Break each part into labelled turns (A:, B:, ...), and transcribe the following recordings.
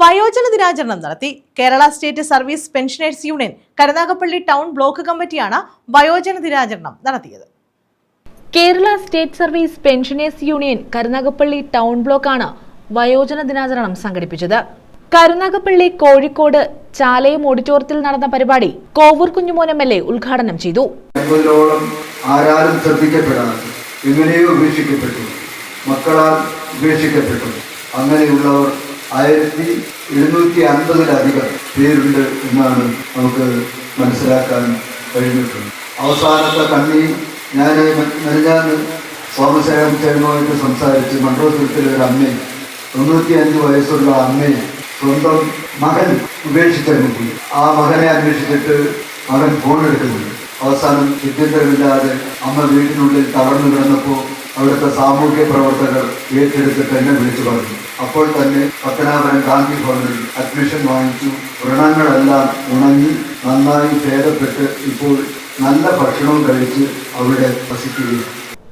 A: വയോജന ദിനാചരണം നടത്തി. Kerala state service pensioners union Karunagappally town block കമ്മിറ്റിയാണ് വയോജന ദിനാചരണം നടത്തിയത്.
B: Kerala state service pensioners union Karunagappally town ബ്ലോക്കാണ് വയോജന ദിനാചരണം സംഘടിപ്പിച്ചത്. കരുനാഗപ്പള്ളി കോഴിക്കോട് ചാലയം ഓഡിറ്റോറിയത്തിൽ നടന്ന പരിപാടി Kovoor Kunjumon M L A ഉദ്ഘാടനം ചെയ്തു.
C: ആരാലും ശ്രദ്ധിക്കപ്പെടാതെ എങ്ങനെയോ ഉപേക്ഷിക്കപ്പെട്ടു. മക്കളാൽ ഉപേക്ഷിക്കപ്പെട്ടു. അങ്ങനെയുള്ളവർ ആയിരത്തി എഴുന്നൂറ്റി അൻപതിലധികം പേരുണ്ട് എന്നാണ് നമുക്ക് മനസ്സിലാക്കാൻ കഴിഞ്ഞിട്ടുണ്ട് അവസാനത്തെ കണ്ണി ഞാൻ മെനഞ്ഞാന്ന് സോമശേഖരൻ ചേർന്നുമായിട്ട് സംസാരിച്ച് മണ്ഡലത്തിലെ ഒരു അമ്മയും തൊണ്ണൂറ്റി അഞ്ച് വയസ്സുള്ള അമ്മയെ സ്വന്തം മകൻ ഉപേക്ഷിച്ചനുഭവി ആ മകനെ അന്വേഷിച്ചിട്ട് മകൻ ഫോൺ എടുക്കുന്നുണ്ട് അവസാനം ചിത്രമില്ലാതെ അമ്മ വീട്ടിനുള്ളിൽ തളർന്നു കിടന്നപ്പോൾ അവിടുത്തെ സാമൂഹ്യ പ്രവർത്തകർ ഏറ്റെടുത്തിട്ട് തന്നെ വിളിച്ചു പറഞ്ഞു. അപ്പോൾ തന്നെ പത്തനാപുരം ഗാന്ധി ഭവനിൽ അഡ്മിഷൻ വാങ്ങിച്ചു. വ്രണങ്ങളെല്ലാം ഉണങ്ങി നന്നായി ഭേദപ്പെട്ട് ഇപ്പോൾ നല്ല ഭക്ഷണവും കഴിച്ച് അവിടെ വസിക്കുകയാണ്.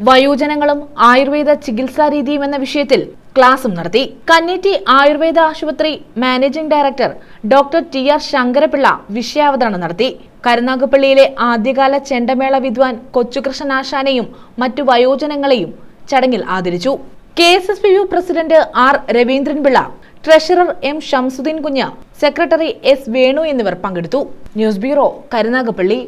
B: വയോജനങ്ങളും ആയുർവേദ ചികിത്സാ രീതിയും എന്ന വിഷയത്തിൽ ക്ലാസും നടത്തി. കന്നേറ്റി ആയുർവേദ ആശുപത്രി managing director doctor T R Sankarapillai വിഷയാവതരണം നടത്തി. കരുനാഗപ്പള്ളിയിലെ ആദ്യകാല ചെണ്ടമേള വിദ്വാൻ കൊച്ചുകൃഷ്ണൻ ആശാനെയും മറ്റു വയോജനങ്ങളെയും ചടങ്ങിൽ ആദരിച്ചു. K S S P U president R Raveendranpillai treasurer M Shamsudeen Kunju secretary S Venu എന്നിവർ പങ്കെടുത്തു. News bureau Karunagappally.